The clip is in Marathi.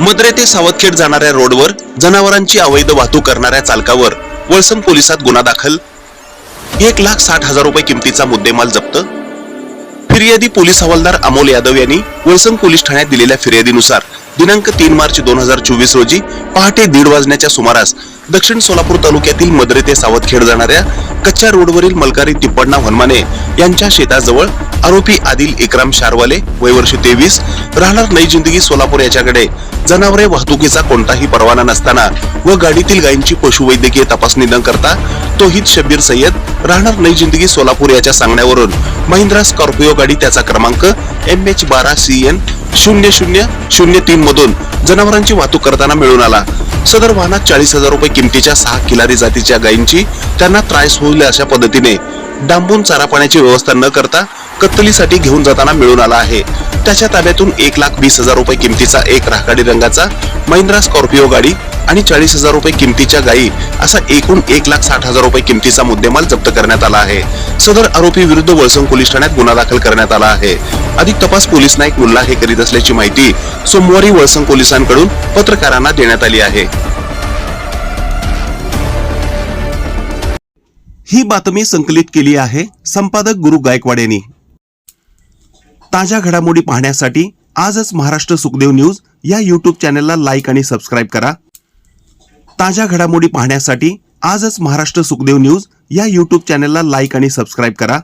मद्रे ते सावदखेड जाणाऱ्या रोडवर जनावरांची अवैध वाहतूक करणाऱ्या चालकावर वळसम पोलिसात गुन्हा दाखल. एक लाख साठ हजार रुपये किमतीचा मुद्देमाल जप्त. फिर्यादी पोलीस हवालदार अमोल यादव यांनी वळसंग पोलीस ठाण्यात दिलेल्या फिर्यादीनुसार दिनांक तीन मार्च दोन हजार चोवीस रोजी पहाटे दीड वाजण्याच्या सुमारास दक्षिण सोलापूर तालुक्यातील मदरे ते सावतखेड जाणाऱ्या कच्च्या रोडवरील मलकारी तिप्पण्णा हनुमाने यांच्या शेताजवळ आरोपी आदिल इक्राम शारवाले वय वर्ष तेवीस राहणार नई जिंदगी सोलापूर याच्याकडे. जनावरे वाहतुकीचा कोणताही परवाना नसताना व गाडीतील गायींची पशुवैद्यकीय तपासणी न करता तोहिद शब्बीर सय्यद राहणार नई जिंदगी सोलापूर याच्या सांगण्यावरून महिंद्रा स्कॉर्पिओ गाडी त्याचा क्रमांक एम एच बारा सी एन शून्य शून्य शून्य तीन मधून जनावरांची वाहतूक करताना मिळून आला. सदर वाहनात चाळीस हजार रुपये किमतीच्या सहा किलारी जातीच्या गायींची त्यांना त्रास होईल अशा पद्धतीने डांबून चारा पाण्याची व्यवस्था न करता कत्तलीसाठी घेऊन जाताना मिळून आला आहे. त्याच्या ताब्यातून एक लाख वीस हजार रुपये किमतीचा एक राखाडी रंगाचा महिंद्रा स्कॉर्पिओ गाडी आणि चाळीस हजार रुपये किमतीच्या गायी असा एकूण एक लाख साठ हजार रुपये किमतीचा मुद्देमाल जप्त करण्यात आला आहे. सदर आरोपी विरुद्ध वळसंग पोलीस ठाण्यात गुन्हा दाखल करण्यात आला आहे. अधिक तपास पोलीस नाईक मुल्ला हे करीत असल्याची माहिती सोमवारी वळसंग पोलिसांकडून पत्रकारांना देण्यात आली आहे. ही बातमी संकलित केली आहे संपादक गुरु गायकवाड यांनी. ताज्या घडामोडी पाहण्यासाठी आजच महाराष्ट्र सुखदेव न्यूज या युट्यूब चॅनलला लाईक आणि सबस्क्राईब करा. ताज्या घडामोडी पाहण्यासाठी आजच महाराष्ट्र सुखदेव न्यूज या यूट्यूब चॅनलला लाईक आणि सबस्क्राईब करा.